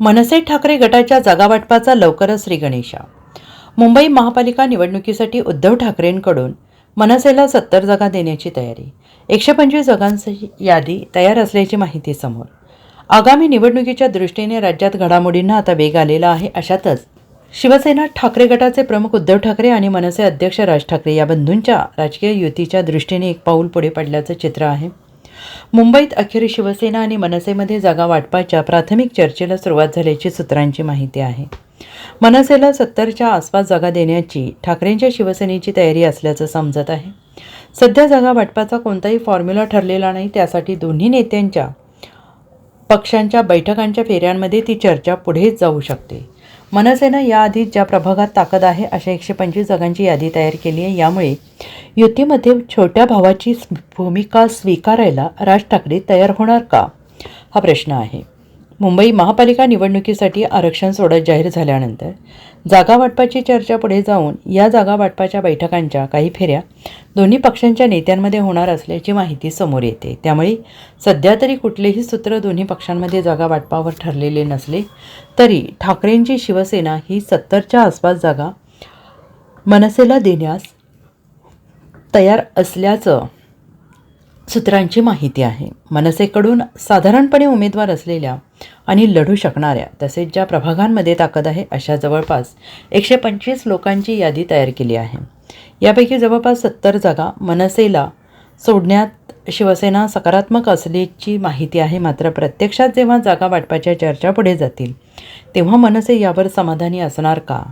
मनसे ठाकरे गटाच्या जागावाटपाचा लवकरच श्रीगणेशा. मुंबई महापालिका निवडणुकीसाठी उद्धव ठाकरेंकडून मनसेला सत्तर जागा देण्याची तयारी. एकशे पंचवीस जागांची यादी तयार असल्याची माहिती समोर. आगामी निवडणुकीच्या दृष्टीने राज्यात घडामोडींना आता वेग आलेला आहे अशातच शिवसेना ठाकरे गटाचे प्रमुख उद्धव ठाकरे आणि मनसे अध्यक्ष राज ठाकरे या बंधूंच्या राजकीय युतीच्या दृष्टीने एक पाऊल पुढे पडल्याचं चित्र आहे. मुंबईत अखेर शिवसेना आणि मनसेमध्ये जागा वाटपाच्या प्राथमिक चर्चेला सुरुवात झाल्याची सूत्रांची माहिती आहे. मनसेला सत्तरच्या आसपास जागा देण्याची ठाकरेंच्या शिवसेनेची तयारी असल्याचं समजत आहे. सध्या जागा वाटपाचा कोणताही फॉर्म्युला ठरलेला नाही. त्यासाठी दोन्ही नेत्यांच्या पक्षांच्या बैठकांच्या फेऱ्यांमध्ये ती चर्चा पुढे जाऊ शकते. मनसेनं याआधी ज्या प्रभागात ताकद आहे अशा एकशे पंचवीस जागांची यादी तयार केली आहे. यामुळे युतीमध्ये छोट्या भावाची भूमिका स्वीकारायला राज ठाकरे तयार होणार का? हा प्रश्न आहे. मुंबई महापालिका निवडणुकीसाठी आरक्षण सोडत जाहीर झाल्यानंतर जागा वाटपाची चर्चा पुढे जाऊन या जागा वाटपाच्या बैठकांच्या काही फेऱ्या दोन्ही पक्षांच्या नेत्यांमध्ये होणार असल्याची माहिती समोर येते. त्यामुळे सध्या तरी कुठलेही सूत्र दोन्ही पक्षांमध्ये जागा वाटपावर ठरलेले नसले तरी ठाकरेंची शिवसेना ही सत्तरच्या आसपास जागा मनसेला देण्यास तयार असल्याचं सूत्रांची माहिती आहे. मनसेकडून साधारणपणे उमेदवार असलेल्या आणि लढू शकणाऱ्या तसेच ज्या प्रभागांमध्ये ताकद आहे अशा जवळपास एकशे पंचवीस लोकांची यादी तयार केली आहे. यापैकी जवळपास सत्तर जागा मनसेला सोडण्यात शिवसेना सकारात्मक असल्याची माहिती आहे मात्र प्रत्यक्षात जेव्हा जागा वाटपाच्या चर्चा पुढे जातील तेव्हा मनसे यावर समाधानी असणार का?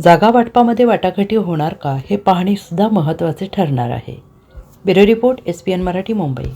जागा वाटपामध्ये वाटाघाटी होणार का? हे पाहणेसुद्धा महत्त्वाचे ठरणार आहे. Bureau report S P N Marathi Mumbai.